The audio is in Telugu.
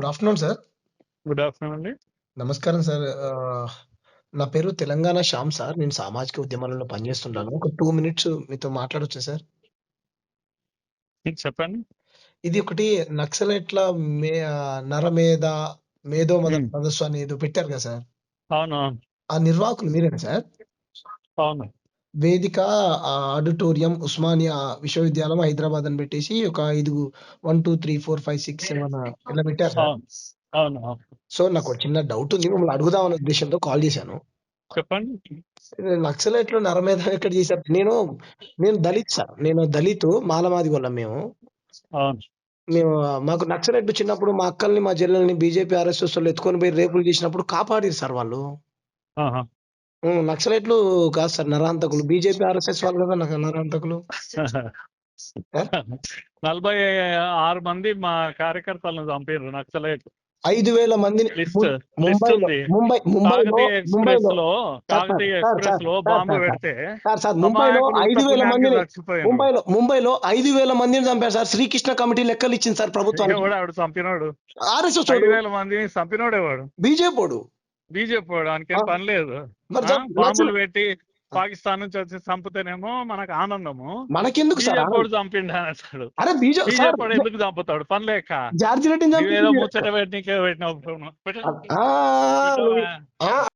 Good afternoon sir good afternoon అండి. నమస్కారం సార్ నా పేరు తెలంగాణ శ్యామ్ సార్ నేను సామాజిక ఉద్యమాలలో పనిచేస్తుంటాను. ఒక టూ మినిట్స్ మీతో మాట్లాడొచ్చా సార్ చెప్పండి. ఇది ఒకటి నక్సలైట్ల మే నరమేధ మేధో మద. సదస్సు అని ఏదో పెట్టారు కదా సార్ అవును అవును. ఆ నిర్వాహకులు మీరేనా సార్ అవును. వేదిక ఆడిటోరియం ఉస్మానియా విశ్వవిద్యాలయం హైదరాబాద్ అని పెట్టేసి ఒక ఐదు one two three four five six seven ఇలా పెట్టారు. సో నాకు ఒక చిన్న డౌట్ ఉంది. మిమ్మల్ని అడుగుదామనే ఉద్దేశంతో కాల్ చేశాను. చెప్పండి. నక్సలైట్లు నరమేధం ఎక్కడ చేశారు? నేను నేను దళిత్ సార్. నేను దళిత్ మాలమాది వాళ్ళం మేము. మేము మాకు నక్సలైట్లు చిన్నప్పుడు మా అక్కల్ని మా చెల్లెల్ని బీజేపీ ఆర్ఎస్ఎస్ వాళ్ళు ఎత్తుకొని పోయి రేపులు చేసినప్పుడు కాపాడారు సార్ వాళ్ళు. ఆహా. ఉమ్, నక్సలైట్లు కాదు సార్ నరహంతకులు బీజేపీ ఆర్ఎస్ఎస్ వాళ్ళు కదా నాకు నరహంతకులు నలభై ఆరు మంది మా కార్యకర్తలను చంపారు నక్సలైట్ ఐదు వేల మందిని లిస్ట్ ము- లిస్ట్ ముంబైలో ఉంది. ముంబై ముంబైలో. కాకతీయ ఎక్స్ప్రెస్ ముంబైలో లో కాకతీయ సార్, సార్, ఎక్స్ప్రెస్లో సార్, బాంబు సార్, పెడితే సార్ సార్ ముంబైలో అమాయకులు ఐదు వేల పుణ్యానికి మందిని చచ్చిపోయారు. ముంబైలో ముంబైలో ఐదు వేల మందిని చంపారు సార్. శ్రీకృష్ణ కమిటీ లెక్కలు ఇచ్చింది సార్ ప్రభుత్వానికి. ఎవడు ఆవిడ చంపినోడు. ఆర్ఎస్ఎస్ ఐదు వేల మందిని చంపినోడు ఎవడు బీజేపీ వాడు. బీజేపీ వాడు ఆయనకేం. పని లేదు. బాంబులు పెట్టి పాకిస్తాన్ నుంచి వచ్చి చంపితేనేమో మనకు ఆనందము. మనకెందుకు చంపిండు అని అంటాడు అరే బీజేపీ ఎందుకు చంపుతాడు? పని లేక. జార్జి నువ్వేదో చంపింది ముచ్చట పెట్టినకే పెట్టినావు పెట్టు. ఆ, పెట్టు. ఆ,